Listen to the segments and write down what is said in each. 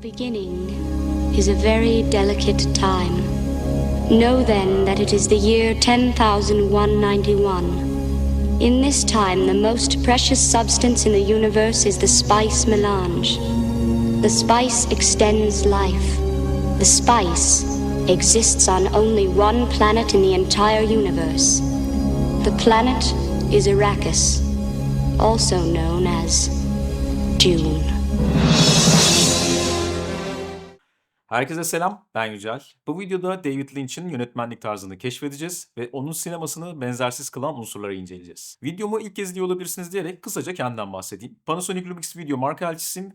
Beginning is a very delicate time. Know then that it is the year 10,191. In this time, the most precious substance in the universe is the spice melange. The spice extends life. The spice exists on only one planet in the entire universe. The planet is Arrakis, also known as Dune. Herkese selam, ben Yücel. Bu videoda David Lynch'in yönetmenlik tarzını keşfedeceğiz ve onun sinemasını benzersiz kılan unsurları inceleyeceğiz. Videomu ilk kez izliyor olabilirsiniz diyerek kısaca kendimden bahsedeyim. Panasonic Lumix Video marka elçisiyim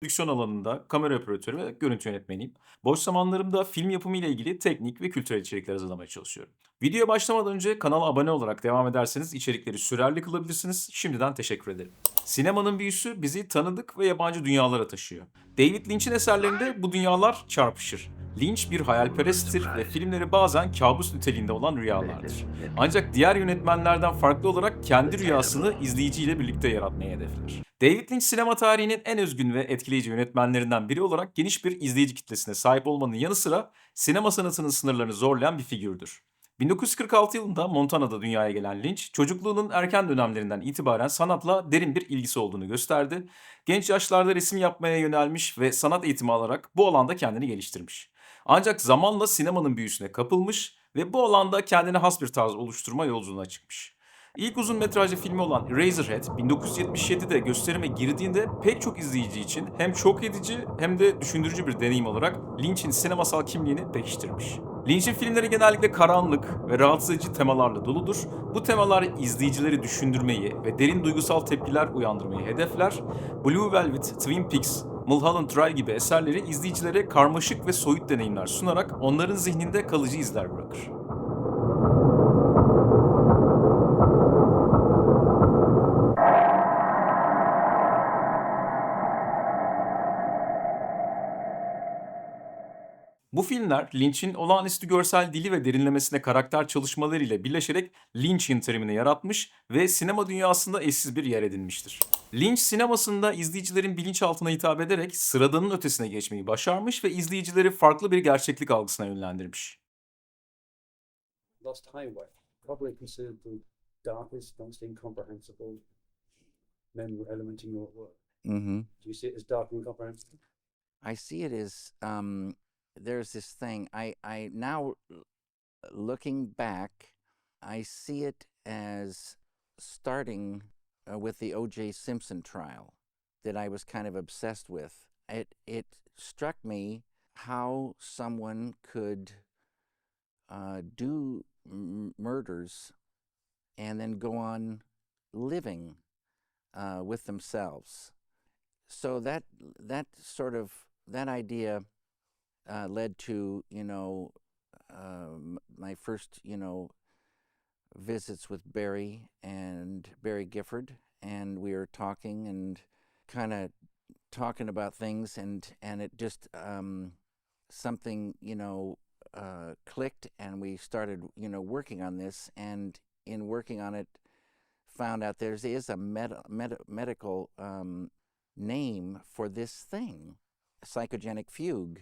prodüksiyon alanında kamera operatörü ve görüntü yönetmeniyim. Boş zamanlarımda film yapımı ile ilgili teknik ve kültürel içerikler hazırlamaya çalışıyorum. Videoya başlamadan önce kanala abone olarak devam ederseniz içerikleri sürerli kılabilirsiniz. Şimdiden teşekkür ederim. Sinemanın büyüsü bizi tanıdık ve yabancı dünyalara taşıyor. David Lynch'in eserlerinde bu dünyalar çarpışır. Lynch bir hayalperesttir ve filmleri bazen kabus niteliğinde olan rüyalardır. Ancak diğer yönetmenlerden farklı olarak kendi rüyasını izleyiciyle birlikte yaratmayı hedefler. David Lynch sinema tarihinin en özgün ve etkileyici yönetmenlerinden biri olarak geniş bir izleyici kitlesine sahip olmanın yanı sıra sinema sanatının sınırlarını zorlayan bir figürdür. 1946 yılında Montana'da dünyaya gelen Lynch, çocukluğunun erken dönemlerinden itibaren sanatla derin bir ilgisi olduğunu gösterdi. Genç yaşlarda resim yapmaya yönelmiş ve sanat eğitimi alarak bu alanda kendini geliştirmiş. Ancak zamanla sinemanın büyüsüne kapılmış ve bu alanda kendine has bir tarz oluşturma yolculuğuna çıkmış. İlk uzun metrajlı filmi olan Eraserhead 1977'de gösterime girdiğinde pek çok izleyici için hem şok edici hem de düşündürücü bir deneyim olarak Lynch'in sinemasal kimliğini pekiştirmiş. Lynch'in filmleri genellikle karanlık ve rahatsız edici temalarla doludur. Bu temalar izleyicileri düşündürmeyi ve derin duygusal tepkiler uyandırmayı hedefler. Blue Velvet, Twin Peaks, Mulholland Drive gibi eserleri izleyicilere karmaşık ve soyut deneyimler sunarak onların zihninde kalıcı izler bırakır. Bu filmler Lynch'in olağanüstü görsel dili ve derinlemesine karakter çalışmalarıyla birleşerek Lynch'in terimini yaratmış ve sinema dünyasında eşsiz bir yer edinmiştir. Lynch sinemasında izleyicilerin bilinçaltına hitap ederek sıradanın ötesine geçmeyi başarmış ve izleyicileri farklı bir gerçeklik algısına yönlendirmiş. Lost Highway, probably considered the darkest, most incomprehensible memory element in your work. hmm Do you see it as dark and incomprehensible? I see it as um, there's this thing. I I now looking back, I see it as starting uh, with the O.J. Simpson trial that I was kind of obsessed with. It it struck me how someone could uh, do m- murders and then go on living uh, with themselves. So that that sort of that idea uh, led to you know um, my first you know visits with Barry and Barry Gifford, and we were talking and kind of talking about things, and and it just um, something you know uh, clicked, and we started you know working on this, and in working on it, found out there is a med- med- medical um, name for this thing, psychogenic fugue,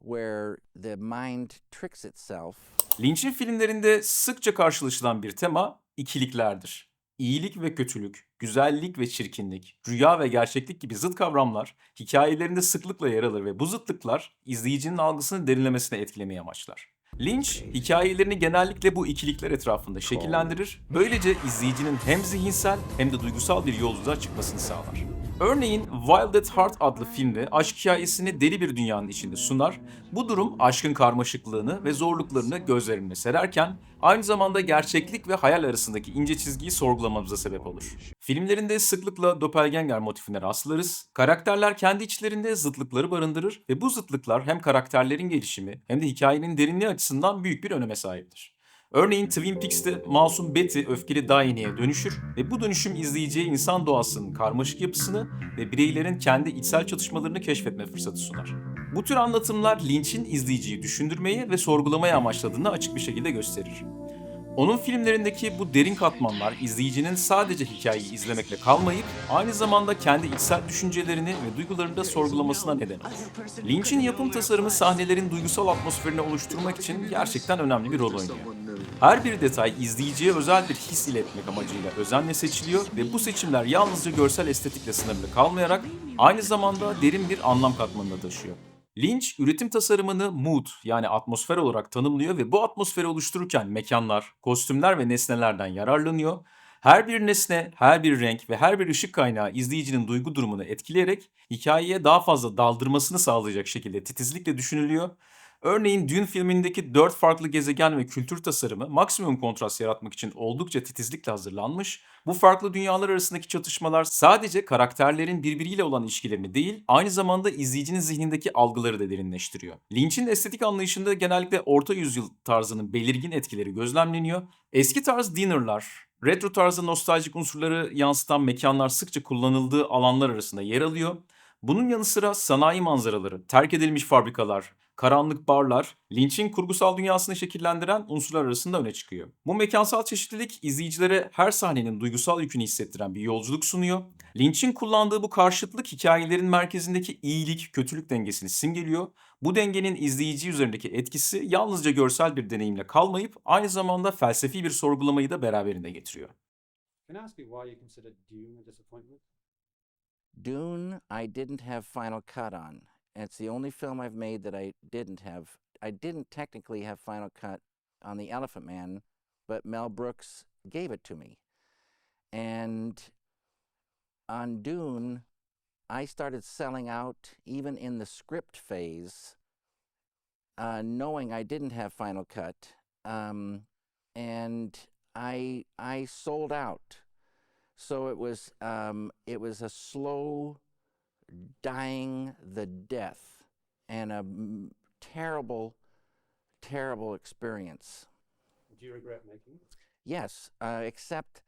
where the mind tricks itself Lynch'in filmlerinde sıkça karşılaşılan bir tema ikiliklerdir. İyilik ve kötülük, güzellik ve çirkinlik, rüya ve gerçeklik gibi zıt kavramlar hikayelerinde sıklıkla yer alır ve bu zıtlıklar izleyicinin algısını derinlemesine etkilemeyi amaçlar. Lynch, hikayelerini genellikle bu ikilikler etrafında şekillendirir. Böylece izleyicinin hem zihinsel hem de duygusal bir yolculuğa çıkmasını sağlar. Örneğin Wild at Heart adlı filmde aşk hikayesini deli bir dünyanın içinde sunar. Bu durum aşkın karmaşıklığını ve zorluklarını gözler önüne sererken aynı zamanda gerçeklik ve hayal arasındaki ince çizgiyi sorgulamamıza sebep olur. Filmlerinde sıklıkla doppelganger motifine rastlarız. Karakterler kendi içlerinde zıtlıkları barındırır ve bu zıtlıklar hem karakterlerin gelişimi hem de hikayenin derinliği açısından büyük bir öneme sahiptir. Örneğin Twin Peaks'te masum Betty öfkeli Daine'ye dönüşür ve bu dönüşüm izleyiciye insan doğasının karmaşık yapısını ve bireylerin kendi içsel çatışmalarını keşfetme fırsatı sunar. Bu tür anlatımlar Lynch'in izleyiciyi düşündürmeyi ve sorgulamaya amaçladığını açık bir şekilde gösterir. Onun filmlerindeki bu derin katmanlar izleyicinin sadece hikayeyi izlemekle kalmayıp aynı zamanda kendi içsel düşüncelerini ve duygularını da sorgulamasına neden olur. Lynch'in yapım tasarımı sahnelerin duygusal atmosferini oluşturmak için gerçekten önemli bir rol oynuyor. Her bir detay izleyiciye özel bir his iletmek amacıyla özenle seçiliyor ve bu seçimler yalnızca görsel estetikle sınırlı kalmayarak aynı zamanda derin bir anlam katmanına taşıyor. Lynch, üretim tasarımını mood yani atmosfer olarak tanımlıyor ve bu atmosferi oluştururken mekanlar, kostümler ve nesnelerden yararlanıyor. Her bir nesne, her bir renk ve her bir ışık kaynağı izleyicinin duygu durumunu etkileyerek hikayeye daha fazla daldırmasını sağlayacak şekilde titizlikle düşünülüyor. Örneğin Dune filmindeki dört farklı gezegen ve kültür tasarımı maksimum kontrast yaratmak için oldukça titizlikle hazırlanmış. Bu farklı dünyalar arasındaki çatışmalar sadece karakterlerin birbiriyle olan ilişkilerini değil, aynı zamanda izleyicinin zihnindeki algıları da derinleştiriyor. Lynch'in estetik anlayışında genellikle orta yüzyıl tarzının belirgin etkileri gözlemleniyor. Eski tarz dinnerlar, retro tarzı nostaljik unsurları yansıtan mekanlar sıkça kullanıldığı alanlar arasında yer alıyor. Bunun yanı sıra sanayi manzaraları, terk edilmiş fabrikalar, karanlık barlar, Lynch'in kurgusal dünyasını şekillendiren unsurlar arasında öne çıkıyor. Bu mekansal çeşitlilik izleyicilere her sahnenin duygusal yükünü hissettiren bir yolculuk sunuyor. Lynch'in kullandığı bu karşıtlık hikayelerin merkezindeki iyilik, kötülük dengesini simgeliyor. Bu dengenin izleyici üzerindeki etkisi yalnızca görsel bir deneyimle kalmayıp aynı zamanda felsefi bir sorgulamayı da beraberinde getiriyor. Can I ask you why you consider Dune a disappointment? Dune, I didn't have Final Cut on. It's the only film I've made that I didn't have. I didn't technically have Final Cut on The Elephant Man, but Mel Brooks gave it to me. And on Dune, I started selling out even in the script phase, uh, knowing I didn't have Final Cut. Um, and I I sold out. So it was um, it was a slow dying the death and a terrible terrible experience. Do you regret making it? Yes, uh, except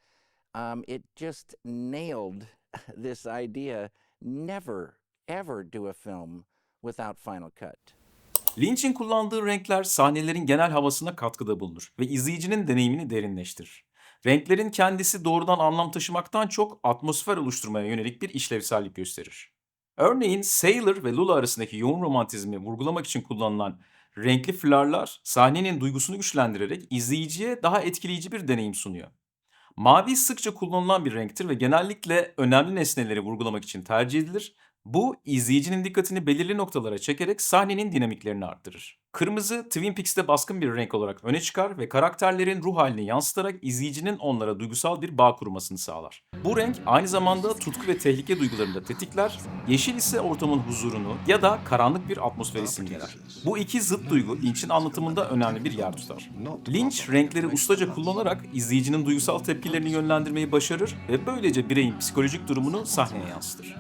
um, it just nailed this idea never ever do a film without final cut. Lynch'in kullandığı renkler sahnelerin genel havasına katkıda bulunur ve izleyicinin deneyimini derinleştirir. Renklerin kendisi doğrudan anlam taşımaktan çok atmosfer oluşturmaya yönelik bir işlevsellik gösterir. Örneğin Sailor ve Lula arasındaki yoğun romantizmi vurgulamak için kullanılan renkli flarlar sahnenin duygusunu güçlendirerek izleyiciye daha etkileyici bir deneyim sunuyor. Mavi sıkça kullanılan bir renktir ve genellikle önemli nesneleri vurgulamak için tercih edilir. Bu izleyicinin dikkatini belirli noktalara çekerek sahnenin dinamiklerini arttırır. Kırmızı Twin Peaks'te baskın bir renk olarak öne çıkar ve karakterlerin ruh halini yansıtarak izleyicinin onlara duygusal bir bağ kurmasını sağlar. Bu renk aynı zamanda tutku ve tehlike duygularını da tetikler, yeşil ise ortamın huzurunu ya da karanlık bir atmosferi simgeler. Bu iki zıt duygu Lynch'in anlatımında önemli bir yer tutar. Lynch renkleri ustaca kullanarak izleyicinin duygusal tepkilerini yönlendirmeyi başarır ve böylece bireyin psikolojik durumunu sahneye yansıtır.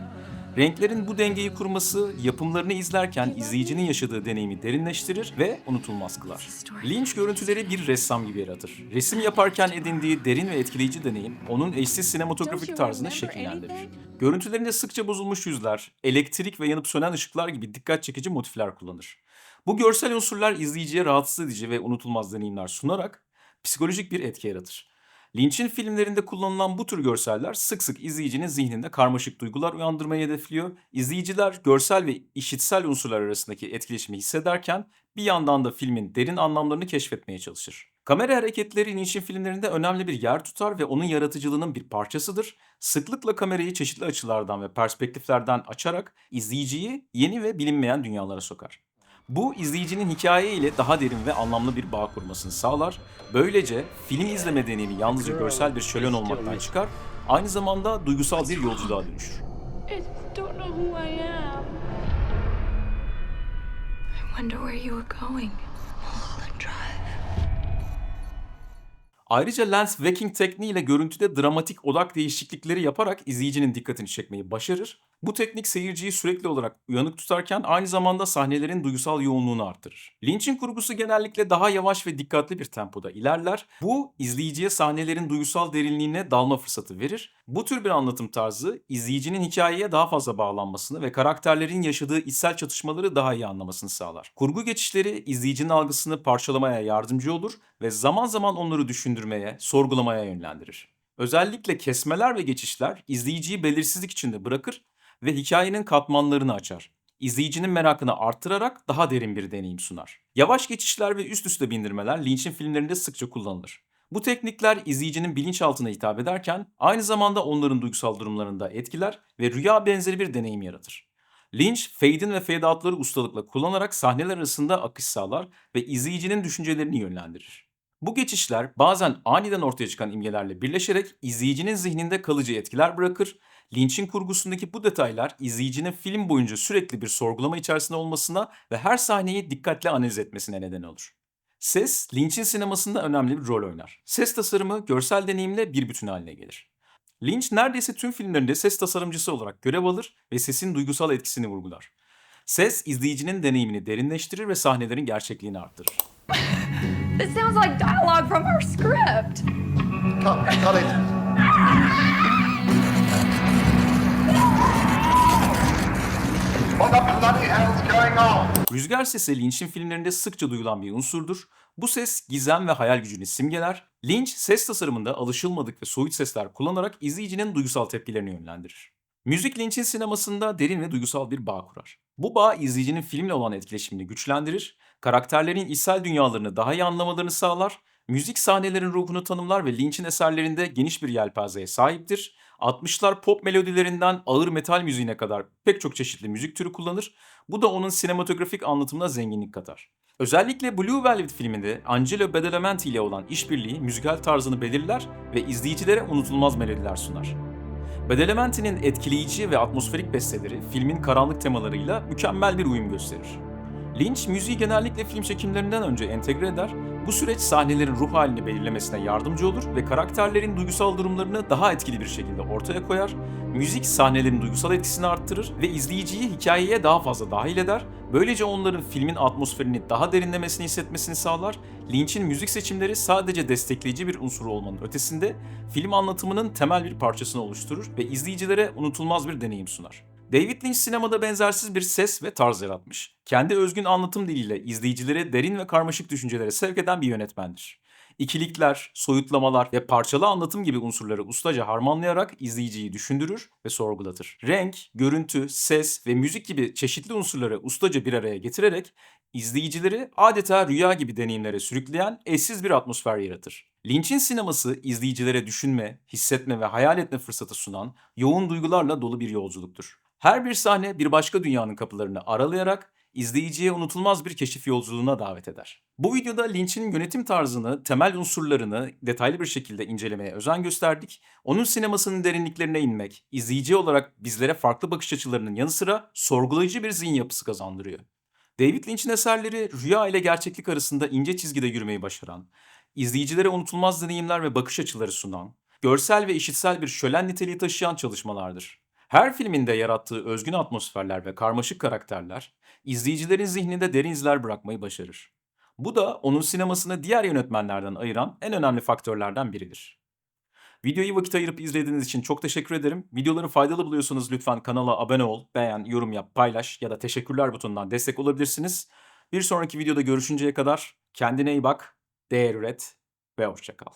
Renklerin bu dengeyi kurması yapımlarını izlerken izleyicinin yaşadığı deneyimi derinleştirir ve unutulmaz kılar. Lynch görüntüleri bir ressam gibi yaratır. Resim yaparken edindiği derin ve etkileyici deneyim onun eşsiz sinematografik tarzını şekillendirir. Görüntülerinde sıkça bozulmuş yüzler, elektrik ve yanıp sönen ışıklar gibi dikkat çekici motifler kullanır. Bu görsel unsurlar izleyiciye rahatsız edici ve unutulmaz deneyimler sunarak psikolojik bir etki yaratır. Lynch'in filmlerinde kullanılan bu tür görseller sık sık izleyicinin zihninde karmaşık duygular uyandırmayı hedefliyor. İzleyiciler görsel ve işitsel unsurlar arasındaki etkileşimi hissederken bir yandan da filmin derin anlamlarını keşfetmeye çalışır. Kamera hareketleri Lynch'in filmlerinde önemli bir yer tutar ve onun yaratıcılığının bir parçasıdır. Sıklıkla kamerayı çeşitli açılardan ve perspektiflerden açarak izleyiciyi yeni ve bilinmeyen dünyalara sokar. Bu izleyicinin hikaye ile daha derin ve anlamlı bir bağ kurmasını sağlar. Böylece film izleme deneyimi yalnızca görsel bir şölen olmaktan çıkar, aynı zamanda duygusal bir yolculuğa dönüşür. Ayrıca lens wacking tekniğiyle görüntüde dramatik odak değişiklikleri yaparak izleyicinin dikkatini çekmeyi başarır. Bu teknik seyirciyi sürekli olarak uyanık tutarken aynı zamanda sahnelerin duygusal yoğunluğunu artırır. Lynch'in kurgusu genellikle daha yavaş ve dikkatli bir tempoda ilerler. Bu izleyiciye sahnelerin duygusal derinliğine dalma fırsatı verir. Bu tür bir anlatım tarzı izleyicinin hikayeye daha fazla bağlanmasını ve karakterlerin yaşadığı içsel çatışmaları daha iyi anlamasını sağlar. Kurgu geçişleri izleyicinin algısını parçalamaya yardımcı olur ve zaman zaman onları düşündürmeye, sorgulamaya yönlendirir. Özellikle kesmeler ve geçişler izleyiciyi belirsizlik içinde bırakır ve hikayenin katmanlarını açar. İzleyicinin merakını artırarak daha derin bir deneyim sunar. Yavaş geçişler ve üst üste bindirmeler Lynch'in filmlerinde sıkça kullanılır. Bu teknikler izleyicinin bilinçaltına hitap ederken aynı zamanda onların duygusal durumlarını da etkiler ve rüya benzeri bir deneyim yaratır. Lynch, fade-in ve fade-out'ları ustalıkla kullanarak sahneler arasında akış sağlar ve izleyicinin düşüncelerini yönlendirir. Bu geçişler bazen aniden ortaya çıkan imgelerle birleşerek izleyicinin zihninde kalıcı etkiler bırakır. Lynch'in kurgusundaki bu detaylar izleyicinin film boyunca sürekli bir sorgulama içerisinde olmasına ve her sahneyi dikkatle analiz etmesine neden olur. Ses, Lynch'in sinemasında önemli bir rol oynar. Ses tasarımı görsel deneyimle bir bütün haline gelir. Lynch neredeyse tüm filmlerinde ses tasarımcısı olarak görev alır ve sesin duygusal etkisini vurgular. Ses, izleyicinin deneyimini derinleştirir ve sahnelerin gerçekliğini arttırır. This sounds like dialogue from our script. Cut, cut it. Rüzgar sesi Lynch'in filmlerinde sıkça duyulan bir unsurdur. Bu ses gizem ve hayal gücünü simgeler. Lynch ses tasarımında alışılmadık ve soyut sesler kullanarak izleyicinin duygusal tepkilerini yönlendirir. Müzik Lynch'in sinemasında derin ve duygusal bir bağ kurar. Bu bağ izleyicinin filmle olan etkileşimini güçlendirir, karakterlerin içsel dünyalarını daha iyi anlamalarını sağlar, müzik sahnelerin ruhunu tanımlar ve Lynch'in eserlerinde geniş bir yelpazeye sahiptir. 60'lar pop melodilerinden ağır metal müziğine kadar pek çok çeşitli müzik türü kullanır. Bu da onun sinematografik anlatımına zenginlik katar. Özellikle Blue Velvet filminde Angelo Badalamenti ile olan işbirliği müzikal tarzını belirler ve izleyicilere unutulmaz melodiler sunar. Badalamenti'nin etkileyici ve atmosferik besteleri filmin karanlık temalarıyla mükemmel bir uyum gösterir. Lynch müziği genellikle film çekimlerinden önce entegre eder. Bu süreç sahnelerin ruh halini belirlemesine yardımcı olur ve karakterlerin duygusal durumlarını daha etkili bir şekilde ortaya koyar. Müzik sahnelerin duygusal etkisini arttırır ve izleyiciyi hikayeye daha fazla dahil eder. Böylece onların filmin atmosferini daha derinlemesine hissetmesini sağlar. Lynch'in müzik seçimleri sadece destekleyici bir unsur olmanın ötesinde film anlatımının temel bir parçasını oluşturur ve izleyicilere unutulmaz bir deneyim sunar. David Lynch sinemada benzersiz bir ses ve tarz yaratmış. Kendi özgün anlatım diliyle izleyicilere derin ve karmaşık düşüncelere sevk eden bir yönetmendir. İkilikler, soyutlamalar ve parçalı anlatım gibi unsurları ustaca harmanlayarak izleyiciyi düşündürür ve sorgulatır. Renk, görüntü, ses ve müzik gibi çeşitli unsurları ustaca bir araya getirerek izleyicileri adeta rüya gibi deneyimlere sürükleyen eşsiz bir atmosfer yaratır. Lynch'in sineması izleyicilere düşünme, hissetme ve hayal etme fırsatı sunan yoğun duygularla dolu bir yolculuktur. Her bir sahne bir başka dünyanın kapılarını aralayarak izleyiciye unutulmaz bir keşif yolculuğuna davet eder. Bu videoda Lynch'in yönetim tarzını, temel unsurlarını detaylı bir şekilde incelemeye özen gösterdik. Onun sinemasının derinliklerine inmek, izleyici olarak bizlere farklı bakış açılarının yanı sıra sorgulayıcı bir zihin yapısı kazandırıyor. David Lynch'in eserleri rüya ile gerçeklik arasında ince çizgide yürümeyi başaran, izleyicilere unutulmaz deneyimler ve bakış açıları sunan, görsel ve işitsel bir şölen niteliği taşıyan çalışmalardır. Her filminde yarattığı özgün atmosferler ve karmaşık karakterler, izleyicilerin zihninde derin izler bırakmayı başarır. Bu da onun sinemasını diğer yönetmenlerden ayıran en önemli faktörlerden biridir. Videoyu vakit ayırıp izlediğiniz için çok teşekkür ederim. Videoları faydalı buluyorsanız lütfen kanala abone ol, beğen, yorum yap, paylaş ya da teşekkürler butonundan destek olabilirsiniz. Bir sonraki videoda görüşünceye kadar kendine iyi bak, değer üret ve hoşça kal.